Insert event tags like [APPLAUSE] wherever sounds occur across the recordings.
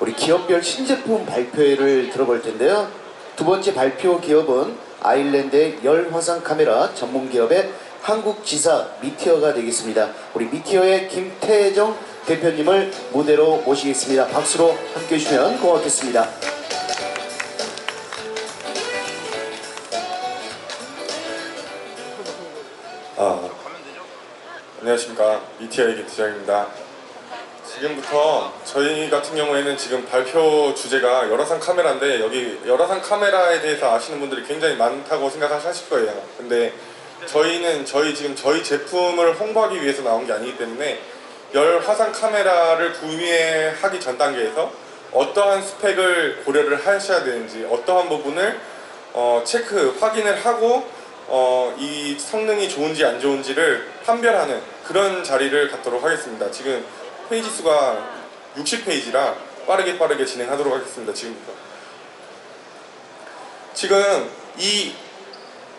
우리 기업별 신제품 발표회를 들어볼 텐데요. 두 번째 발표 기업은 아일랜드의 열화상 카메라 전문 기업의 한국 지사 미티어가 되겠습니다. 우리 미티어의 김태정 대표님을 무대로 모시겠습니다. 박수로 함께 해주시면 고맙겠습니다. 아, 안녕하십니까 이티아의 김팀장입니다. 지금부터 저희 같은 경우에는 지금 발표 주제가 열화상 카메라인데 여기 열화상 카메라에 대해서 아시는 분들이 굉장히 많다고 생각하실 거예요. 근데 저희는 저희 지금 저희 제품을 홍보하기 위해서 나온 게 아니기 때문에 열화상 카메라를 구매하기 전 단계에서 어떠한 스펙을 고려를 하셔야 되는지 어떠한 부분을 어, 체크 확인을 하고 어, 이 성능이 좋은지 안 좋은지를 판별하는 그런 자리를 갖도록 하겠습니다. 지금 페이지 수가 60페이지라 빠르게 빠르게 진행하도록 하겠습니다. 지금부터. 지금 이,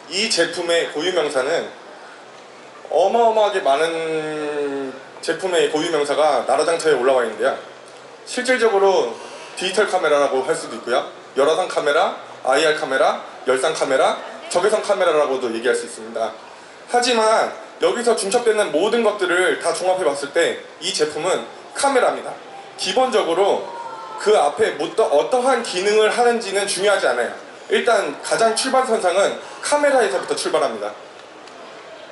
이 제품의 고유명사는 어마어마하게 많은 제품의 고유명사가 나라장터에 올라와 있는데요. 실질적으로 디지털 카메라라고 할 수도 있고요. 열화상 카메라, IR 카메라, 열상 카메라, 적외선 카메라라고도 얘기할 수 있습니다. 하지만 여기서 중첩되는 모든 것들을 다 종합해 봤을 때 이 제품은 카메라입니다. 기본적으로 그 앞에 어떠한 기능을 하는지는 중요하지 않아요. 일단 가장 출발선상은 카메라에서부터 출발합니다.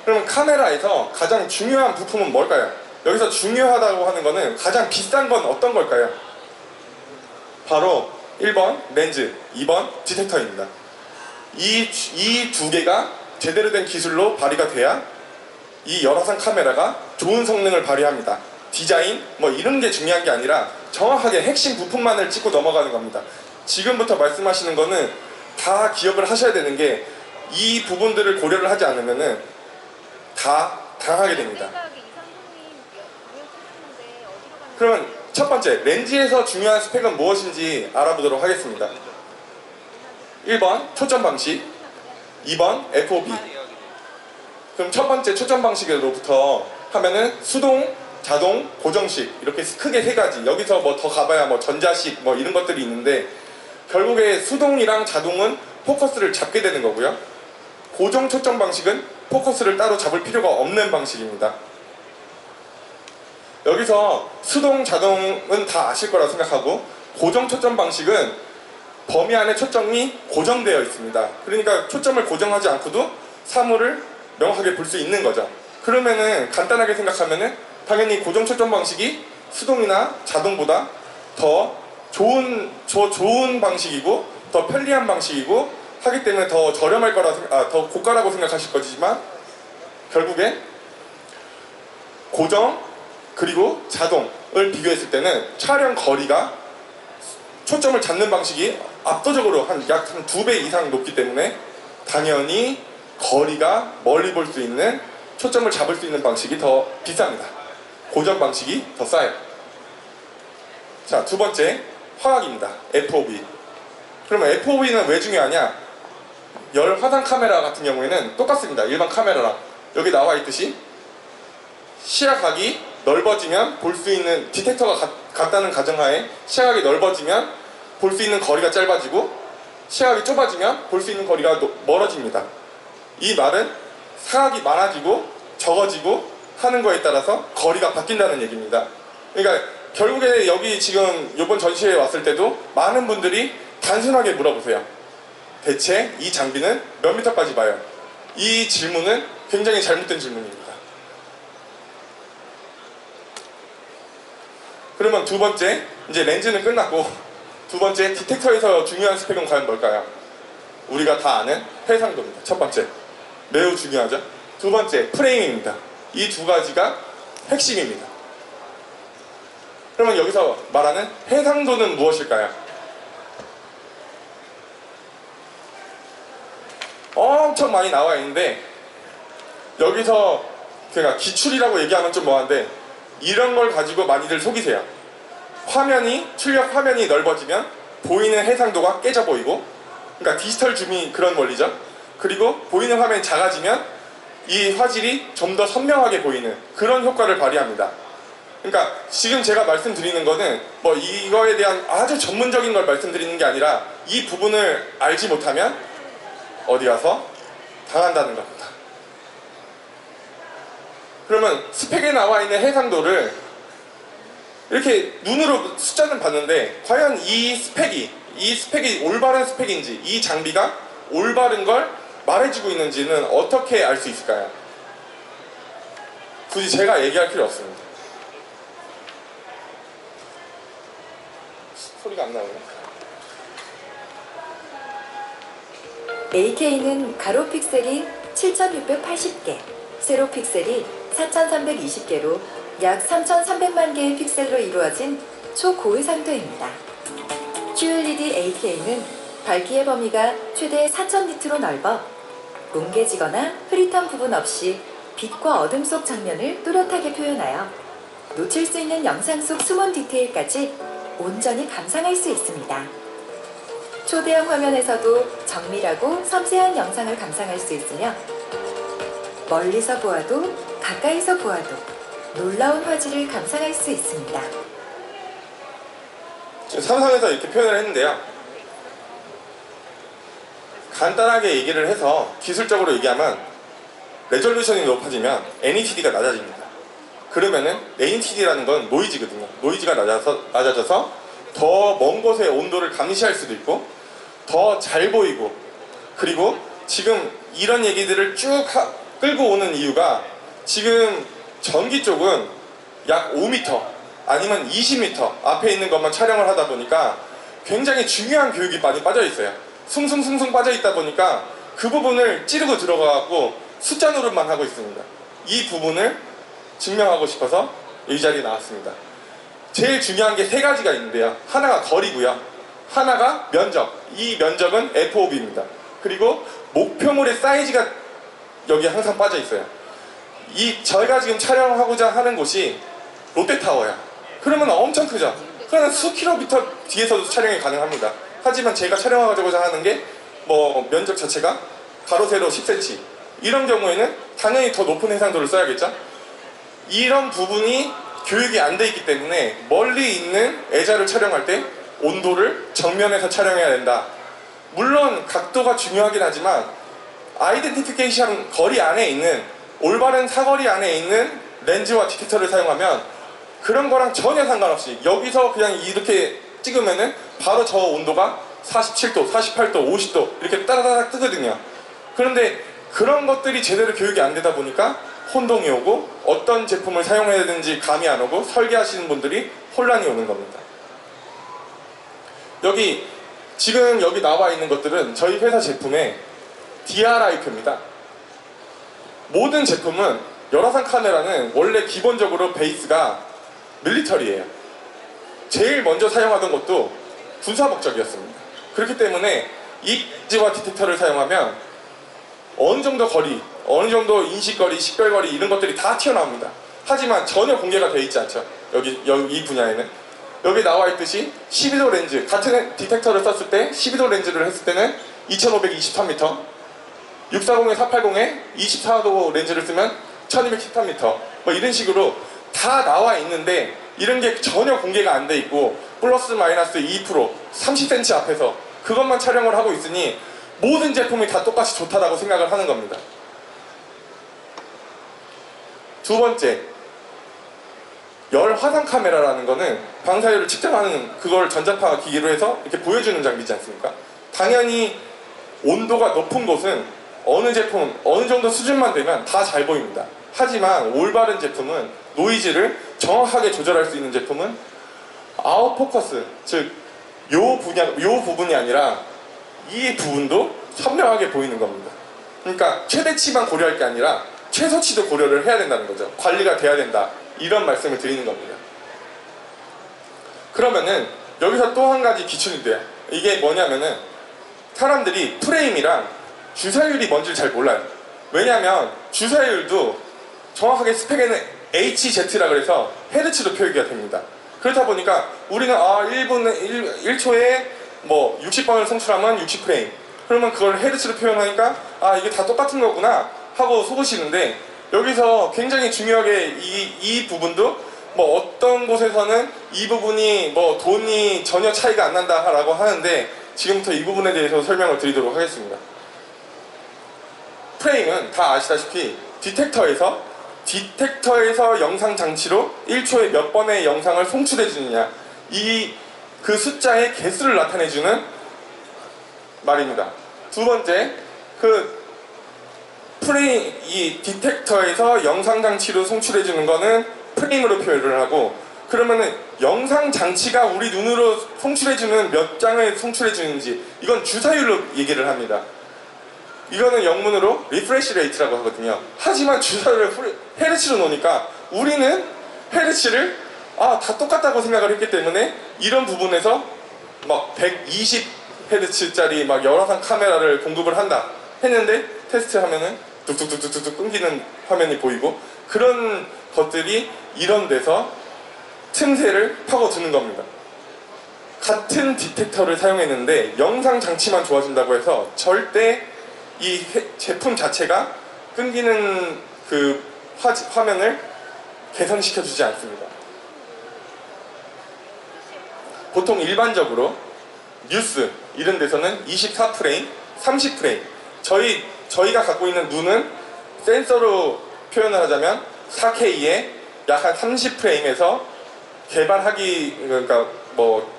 그럼 카메라에서 가장 중요한 부품은 뭘까요? 여기서 중요하다고 하는 거는 가장 비싼 건 어떤 걸까요? 바로 1번 렌즈, 2번 디텍터입니다. 이 이 두 개가 제대로 된 기술로 발휘가 돼야 이 열화상 카메라가 좋은 성능을 발휘합니다. 디자인 뭐 이런 게 중요한 게 아니라 정확하게 핵심 부품만을 찍고 넘어가는 겁니다. 지금부터 말씀하시는 거는 다 기억을 하셔야 되는 게 이 부분들을 고려를 하지 않으면은 다 당하게 됩니다. 그러면 첫 번째 렌즈에서 중요한 스펙은 무엇인지 알아보도록 하겠습니다. 1번 초점 방식, 2번 FOV. 그럼 첫 번째 초점 방식으로부터 하면은 수동, 자동, 고정식 이렇게 크게 세 가지. 여기서 뭐 더 가봐야 뭐 전자식 뭐 이런 것들이 있는데 결국에 수동이랑 자동은 포커스를 잡게 되는 거고요. 고정 초점 방식은 포커스를 따로 잡을 필요가 없는 방식입니다. 여기서 수동 자동은 다 아실 거라 생각하고 고정 초점 방식은 범위 안에 초점이 고정되어 있습니다. 그러니까 초점을 고정하지 않고도 사물을 명확하게 볼 수 있는 거죠. 그러면은 간단하게 생각하면은 당연히 고정 초점 방식이 수동이나 자동보다 더 좋은 저 좋은 방식이고 더 편리한 방식이고 하기 때문에 더 저렴할 거라 생- 아, 더 고가라고 생각하실 거지만 결국에 고정 그리고 자동을 비교했을 때는 촬영 거리가 초점을 잡는 방식이 압도적으로 한 약 한 두 배 이상 높기 때문에 당연히 거리가 멀리 볼 수 있는 초점을 잡을 수 있는 방식이 더 비쌉니다. 고정 방식이 더 싸요. 자, 두 번째 화학입니다. FOV. 그러면 FOV는 왜 중요하냐? 열 화상 카메라 같은 경우에는 똑같습니다. 일반 카메라랑 여기 나와 있듯이 시야각이 넓어지면 볼 수 있는 디텍터가 같, 같다는 가정하에 시야각이 넓어지면 볼 수 있는 거리가 짧아지고 시야각이 좁아지면 볼 수 있는 거리가 노- 멀어집니다. 이 말은 사각이 많아지고 적어지고 하는 거에 따라서 거리가 바뀐다는 얘기입니다. 그러니까 결국에 여기 지금 이번 전시회에 왔을 때도 많은 분들이 단순하게 물어보세요. 대체 이 장비는 몇 미터까지 봐요? 이 질문은 굉장히 잘못된 질문입니다. 그러면 두 번째, 이제 렌즈는 끝났고 두 번째 디텍터에서 중요한 스펙은 과연 뭘까요? 우리가 다 아는 해상도입니다. 첫 번째, 매우 중요하죠. 두 번째, 프레임입니다. 이 두 가지가 핵심입니다. 그러면 여기서 말하는 해상도는 무엇일까요? 엄청 많이 나와 있는데 여기서 제가 기출이라고 얘기하면 좀 뭐한데 이런 걸 가지고 많이들 속이세요. 화면이 출력 화면이 넓어지면 보이는 해상도가 깨져 보이고 그러니까 디지털 줌이 그런 원리죠. 그리고 보이는 화면이 작아지면 이 화질이 좀 더 선명하게 보이는 그런 효과를 발휘합니다. 그러니까 지금 제가 말씀드리는 거는 뭐 이거에 대한 아주 전문적인 걸 말씀드리는 게 아니라 이 부분을 알지 못하면 어디 가서 당한다는 겁니다. 그러면 스펙에 나와 있는 해상도를 이렇게 눈으로 숫자는 봤는데 과연 이 스펙이 이 스펙이 올바른 스펙인지 이 장비가 올바른 걸 말해주고 있는지는 어떻게 알 수 있을까요? 굳이 제가 얘기할 필요 없습니다. 소리가 안 나오네. AK는 가로 픽셀이 7,680개, 세로 픽셀이 4,320개로 약 3,300만 개의 픽셀로 이루어진 초고해상도입니다. QLED AK는 밝기의 범위가 최대 4,000니트로 넓어 뭉개지거나 흐릿한 부분 없이 빛과 어둠 속 장면을 뚜렷하게 표현하여 놓칠 수 있는 영상 속 숨은 디테일까지 온전히 감상할 수 있습니다. 초대형 화면에서도 정밀하고 섬세한 영상을 감상할 수 있으며 멀리서 보아도 가까이서 보아도 놀라운 화질을 감상할 수 있습니다. 지금 삼성에서 이렇게 표현을 했는데요. 간단하게 얘기를 해서 기술적으로 얘기하면 레졸루션이 높아지면 NETD가 낮아집니다. 그러면은 NETD라는 건 노이즈거든요. 노이즈가 낮아서, 낮아져서 더 먼 곳의 온도를 감시할 수도 있고 더 잘 보이고 그리고 지금 이런 얘기들을 쭉 하- 끌고 오는 이유가 지금 전기 쪽은 약 5m 아니면 20m 앞에 있는 것만 촬영을 하다 보니까 굉장히 중요한 교육이 많이 빠져 있어요. 숭숭숭숭 빠져 있다 보니까 그 부분을 찌르고 들어가고 숫자 노릇만 하고 있습니다. 이 부분을 증명하고 싶어서 이 자리에 나왔습니다. 제일 중요한 게 세 가지가 있는데요. 하나가 거리고요. 하나가 면적. 이 면적은 FOB입니다. 그리고 목표물의 사이즈가 여기 항상 빠져 있어요. 이 저희가 지금 촬영하고자 하는 곳이 롯데타워야. 그러면 엄청 크죠. 그러면 수 킬로미터 뒤에서도 촬영이 가능합니다. 하지만 제가 촬영하고자 하는 게 뭐 면적 자체가 가로 세로 10cm 이런 경우에는 당연히 더 높은 해상도를 써야겠죠. 이런 부분이 교육이 안 돼 있기 때문에 멀리 있는 애자를 촬영할 때 온도를 정면에서 촬영해야 된다. 물론 각도가 중요하긴 하지만 아이덴티피케이션 거리 안에 있는 올바른 사거리 안에 있는 렌즈와 디텍터를 사용하면 그런 거랑 전혀 상관없이 여기서 그냥 이렇게 찍으면은 바로 저 온도가 47도, 48도, 50도 이렇게 따라다락 뜨거든요. 그런데 그런 것들이 제대로 교육이 안 되다 보니까 혼동이 오고 어떤 제품을 사용해야 되는지 감이 안 오고 설계하시는 분들이 혼란이 오는 겁니다. 여기 지금 여기 나와 있는 것들은 저희 회사 제품의 DRI표입니다. 모든 제품은 열화상 카메라는 원래 기본적으로 베이스가 밀리터리예요. 제일 먼저 사용하던 것도 군사 목적이었습니다. 그렇기 때문에 이 렌즈와 디텍터를 사용하면 어느 정도 거리, 어느 정도 인식거리, 식별거리 이런 것들이 다 튀어나옵니다. 하지만 전혀 공개가 되어 있지 않죠. 여기, 여기 이 분야에는. 여기 나와 있듯이 12도 렌즈, 같은 디텍터를 썼을 때 12도 렌즈를 했을 때는 2523m, 640에 480에 24도 렌즈를 쓰면 1213m 뭐 이런 식으로 다 나와 있는데 이런 게 전혀 공개가 안 돼 있고 플러스 마이너스 2% 30cm 앞에서 그것만 촬영을 하고 있으니 모든 제품이 다 똑같이 좋다라고 생각을 하는 겁니다. 두 번째, 열 화상 카메라라는 거는 방사율을 측정하는 그걸 전자파 기기로 해서 이렇게 보여주는 장비지 않습니까? 당연히 온도가 높은 곳은 어느 제품, 어느 정도 수준만 되면 다 잘 보입니다. 하지만 올바른 제품은 노이즈를 정확하게 조절할 수 있는 제품은 아웃 포커스, 즉, 요 분야, 요 부분이 아니라 이 부분도 선명하게 보이는 겁니다. 그러니까 최대치만 고려할 게 아니라 최소치도 고려를 해야 된다는 거죠. 관리가 돼야 된다. 이런 말씀을 드리는 겁니다. 그러면은 여기서 또 한 가지 기준이 돼요. 이게 뭐냐면은 사람들이 프레임이랑 주사율이 뭔지를 잘 몰라요. 왜냐하면 주사율도 정확하게 스펙에는 HZ라 그래서 헤르츠로 표기가 됩니다. 그렇다 보니까 우리는 아 1분 1, 1초에 뭐 60번을 송출하면 60프레임. 그러면 그걸 헤르츠로 표현하니까 아 이게 다 똑같은 거구나 하고 속으시는데 여기서 굉장히 중요하게 이, 이 부분도 뭐 어떤 곳에서는 이 부분이 뭐 돈이 전혀 차이가 안 난다 라고 하는데 지금부터 이 부분에 대해서 설명을 드리도록 하겠습니다. 프레임은 다 아시다시피 디텍터에서 디텍터에서 영상 장치로 1초에 몇 번의 영상을 송출해 주느냐 이 그 숫자의 개수를 나타내 주는 말입니다. 두 번째 그 프레임 이 디텍터에서 영상 장치로 송출해 주는 거는 프레임으로 표현을 하고 그러면은 영상 장치가 우리 눈으로 송출해 주는 몇 장을 송출해 주는지 이건 주사율로 얘기를 합니다. 이거는 영문으로 리프레시 레이트라고 하거든요. 하지만 주사를 헤르츠로 놓으니까 우리는 헤르츠를 아, 다 똑같다고 생각을 했기 때문에 이런 부분에서 막 120 헤르츠짜리 막 열화상 카메라를 공급을 한다 했는데 테스트하면은 뚝뚝뚝뚝뚝 끊기는 화면이 보이고 그런 것들이 이런 데서 틈새를 파고드는 겁니다. 같은 디텍터를 사용했는데 영상 장치만 좋아진다고 해서 절대 이 해- 제품 자체가 끊기는 그 화, 화면을 개선시켜 주지 않습니다. 보통 일반적으로 뉴스 이런 데서는 24프레임, 30프레임. 저희 저희가 갖고 있는 눈은 센서로 표현을 하자면 4K에 약 한 30프레임에서 개발하기 그러니까 뭐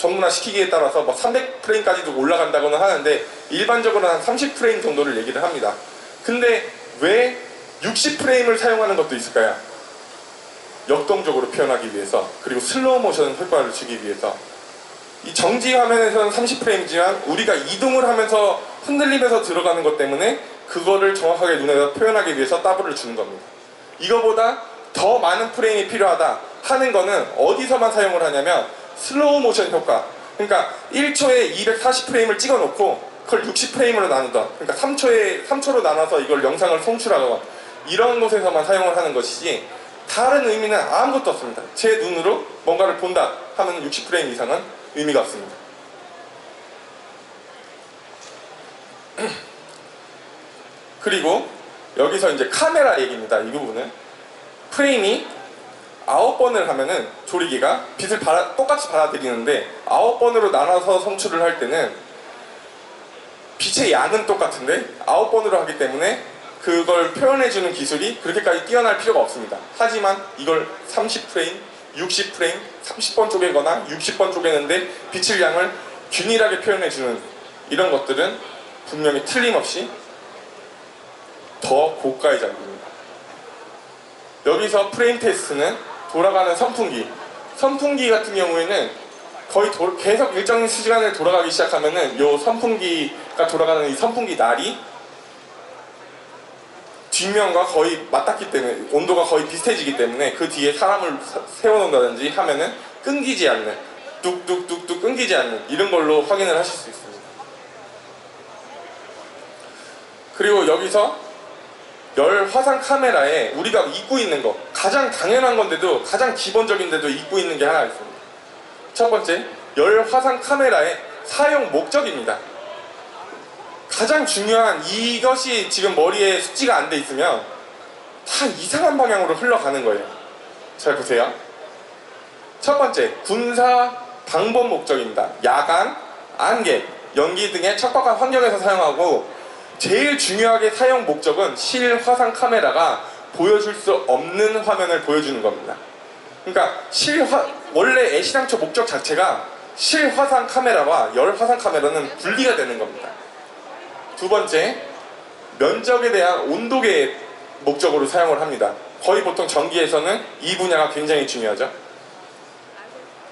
전문화 시키기에 따라서 뭐 300프레임까지도 올라간다고는 하는데 일반적으로 한 30프레임 정도를 얘기를 합니다. 근데 왜 60프레임을 사용하는 것도 있을까요? 역동적으로 표현하기 위해서 그리고 슬로우 모션 효과를 주기 위해서 이 정지 화면에서는 30프레임이지만 우리가 이동을 하면서 흔들리면서 들어가는 것 때문에 그거를 정확하게 눈에서 표현하기 위해서 더블을 주는 겁니다. 이거보다 더 많은 프레임이 필요하다 하는 거는 어디서만 사용을 하냐면 슬로우 모션 효과. 그러니까 1초에 240프레임을 찍어 놓고 그걸 60프레임으로 나누던 그러니까 3초에 3초로 나눠서 이걸 영상을 송출하건 이런 곳에서만 사용을 하는 것이지 다른 의미는 아무것도 없습니다. 제 눈으로 뭔가를 본다 하면 60프레임 이상은 의미가 없습니다. [CLEARS THROAT] 그리고 여기서 이제 카메라 얘기입니다. 이 부분은 프레임이 아홉 번을 하면은 조리개가 빛을 받아- 똑같이 받아들이는데 아홉 번으로 나눠서 송출을 할 때는 빛의 양은 똑같은데 아홉 번으로 하기 때문에 그걸 표현해주는 기술이 그렇게까지 뛰어날 필요가 없습니다. 하지만 이걸 30프레임, 60프레임, 30번 쪼개거나 60번 쪼개는데 빛의 양을 균일하게 표현해주는 이런 것들은 분명히 틀림없이 더 고가의 장비입니다. 여기서 프레임 테스트는 돌아가는 선풍기. 선풍기 같은 경우에는 거의 도- 계속 일정 시간을 돌아가기 시작하면은 요 선풍기가 돌아가는 이 선풍기 날이 뒷면과 거의 맞닿기 때문에 온도가 거의 비슷해지기 때문에 그 뒤에 사람을 사- 세워놓는다든지 하면은 끊기지 않는 뚝뚝뚝뚝 끊기지 않는 이런 걸로 확인을 하실 수 있습니다. 그리고 여기서 열 화상 카메라에 우리가 입고 있는 거 가장 당연한 건데도 가장 기본적인데도 입고 있는 게 하나 있습니다. 첫 번째 열 화상 카메라의 사용 목적입니다. 가장 중요한 이것이 지금 머리에 숙지가 안 돼 있으면 다 이상한 방향으로 흘러가는 거예요. 잘 보세요. 첫 번째 군사 방법 목적입니다. 야간, 안개, 연기 등의 척박한 환경에서 사용하고 제일 중요하게 사용 목적은 실화상 카메라가 보여줄 수 없는 화면을 보여주는 겁니다. 그러니까 실화 원래 애시당초 목적 자체가 실화상 카메라와 열화상 카메라는 분리가 되는 겁니다. 두 번째 면적에 대한 온도계 목적으로 사용을 합니다. 거의 보통 전기에서는 이 분야가 굉장히 중요하죠.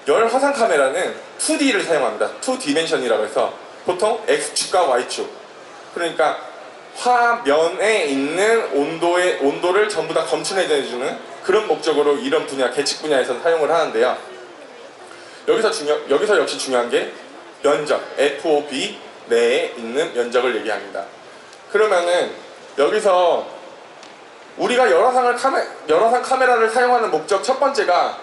열 화상 카메라는 2D를 사용합니다. 2디멘션이라고 해서 보통 X축과 Y축. 그러니까 화면에 있는 온도의 온도를 전부 다 검출해주는 그런 목적으로 이런 분야 계측 분야에서 사용을 하는데요. 여기서 중요 여기서 역시 중요한 게 면적 FOB 내에 있는 면적을 얘기합니다. 그러면은 여기서 우리가 열화상을 카메 열화상 카메라를 사용하는 목적 첫 번째가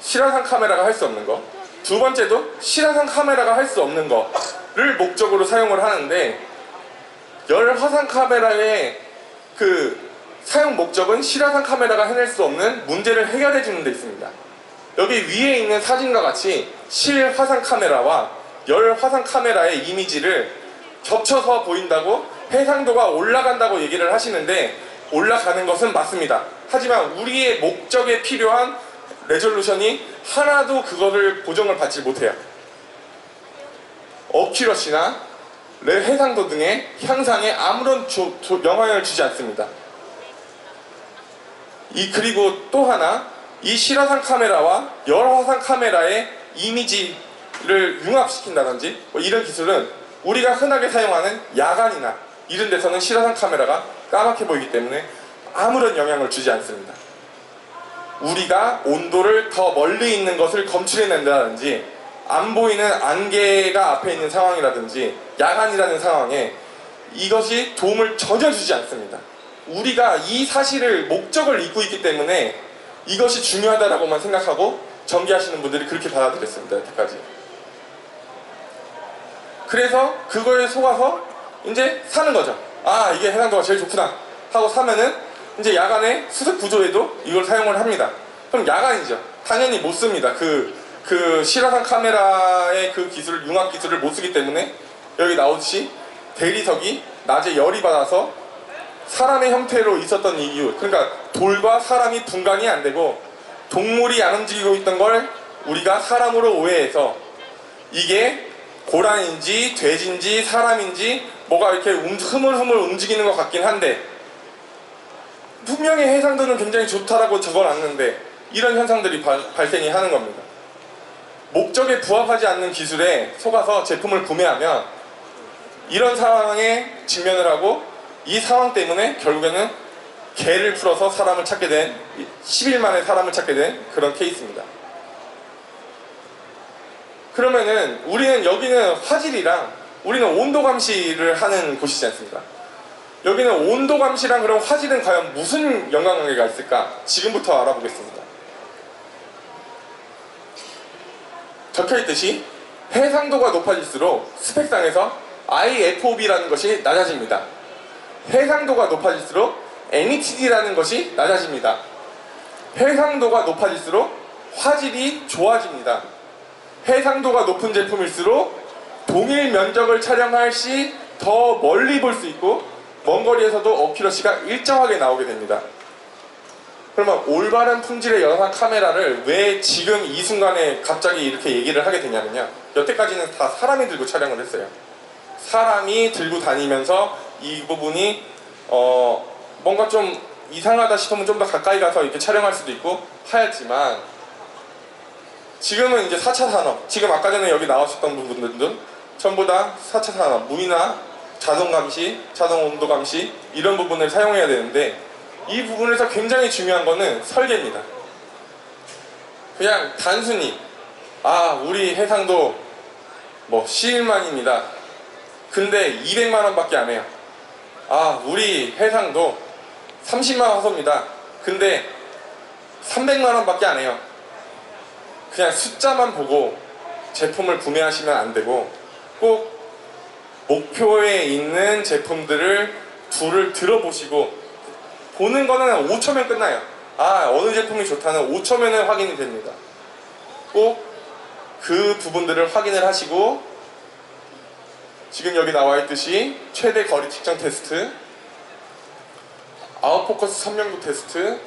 실화상 카메라가 할 수 없는 거. 두 번째도 실화상 카메라가 할 수 없는 거를 목적으로 사용을 하는데 열 화상 카메라의 그 사용 목적은 실화상 카메라가 해낼 수 없는 문제를 해결해 주는 데 있습니다. 여기 위에 있는 사진과 같이 실화상 카메라와 열 화상 카메라의 이미지를 겹쳐서 보인다고 해상도가 올라간다고 얘기를 하시는데 올라가는 것은 맞습니다. 하지만 우리의 목적에 필요한 레졸루션이 하나도 그거를 보정을 받지 못해요. 어큐러시나 레- 해상도 등의 향상에 아무런 조- 조- 영향을 주지 않습니다. 이 그리고 또 하나 이 실화상 카메라와 열화상 카메라의 이미지를 융합시킨다든지 뭐 이런 기술은 우리가 흔하게 사용하는 야간이나 이런 데서는 실화상 카메라가 까맣게 보이기 때문에 아무런 영향을 주지 않습니다. 우리가 온도를 더 멀리 있는 것을 검출해낸다든지 안 보이는 안개가 앞에 있는 상황이라든지 야간이라는 상황에 이것이 도움을 전혀 주지 않습니다. 우리가 이 사실을 목적을 잊고 있기 때문에 이것이 중요하다라고만 생각하고 전개하시는 분들이 그렇게 받아들였습니다. 여태까지. 그래서 그거에 속아서 이제 사는 거죠. 아 이게 해상도가 제일 좋구나 하고 사면은 이제 야간에 수색 구조에도 이걸 사용을 합니다. 그럼 야간이죠. 당연히 못 씁니다. 그, 그 실화상 카메라의 그 기술을 융합 기술을 못 쓰기 때문에 여기 나오듯이 대리석이 낮에 열이 받아서 사람의 형태로 있었던 이유 그러니까 돌과 사람이 분간이 안 되고 동물이 안 움직이고 있던 걸 우리가 사람으로 오해해서 이게 고란인지 돼지인지 사람인지 뭐가 이렇게 움- 흐물흐물 움직이는 것 같긴 한데 분명히 해상도는 굉장히 좋다라고 적어놨는데 이런 현상들이 발, 발생이 하는 겁니다. 목적에 부합하지 않는 기술에 속아서 제품을 구매하면 이런 상황에 직면을 하고 이 상황 때문에 결국에는 개를 풀어서 사람을 찾게 된 10일 만에 사람을 찾게 된 그런 케이스입니다. 그러면은 우리는 여기는 화질이랑 우리는 온도 감시를 하는 곳이지 않습니까? 여기는 온도 감시랑 그럼 화질은 과연 무슨 연관관계가 있을까? 지금부터 알아보겠습니다. 적혀 있듯이 해상도가 높아질수록 스펙상에서 IFOB라는 것이 낮아집니다. 해상도가 높아질수록 NETD라는 것이 낮아집니다. 해상도가 높아질수록 화질이 좋아집니다. 해상도가 높은 제품일수록 동일 면적을 촬영할 시 더 멀리 볼 수 있고 먼 거리에서도 어큐러시가 일정하게 나오게 됩니다. 그러면 올바른 품질의 영상 카메라를 왜 지금 이 순간에 갑자기 이렇게 얘기를 하게 되냐면요. 여태까지는 다 사람이 들고 촬영을 했어요. 사람이 들고 다니면서 이 부분이 어 뭔가 좀 이상하다 싶으면 좀 더 가까이 가서 이렇게 촬영할 수도 있고 하였지만 지금은 이제 4차 산업, 지금 아까 전에 여기 나오셨던 부분들도 전부 다 4차 산업, 무이나 자동 감시, 자동 온도 감시 이런 부분을 사용해야 되는데 이 부분에서 굉장히 중요한 거는 설계입니다. 그냥 단순히 아 우리 해상도 뭐 11만입니다. 근데 200만 원 밖에 안 해요. 아 우리 해상도 30만 화소입니다. 근데 300만 원 밖에 안 해요. 그냥 숫자만 보고 제품을 구매하시면 안 되고 꼭 목표에 있는 제품들을 둘을 들어보시고 보는 거는 5초면 끝나요. 아 어느 제품이 좋다는 5초면에 확인이 됩니다. 꼭 그 부분들을 확인을 하시고 지금 여기 나와 있듯이 최대 거리 측정 테스트, 아웃포커스 선명도 테스트,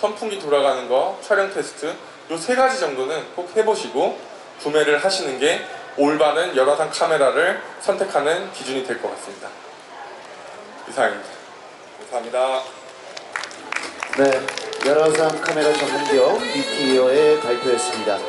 선풍기 돌아가는 거 촬영 테스트 요세 가지 정도는 꼭 해보시고 구매를 하시는 게 올바른 열화상 카메라를 선택하는 기준이 될 것 같습니다. 이상입니다. 감사합니다. 네, 열화상 카메라 전문기업 미티어의 발표였습니다.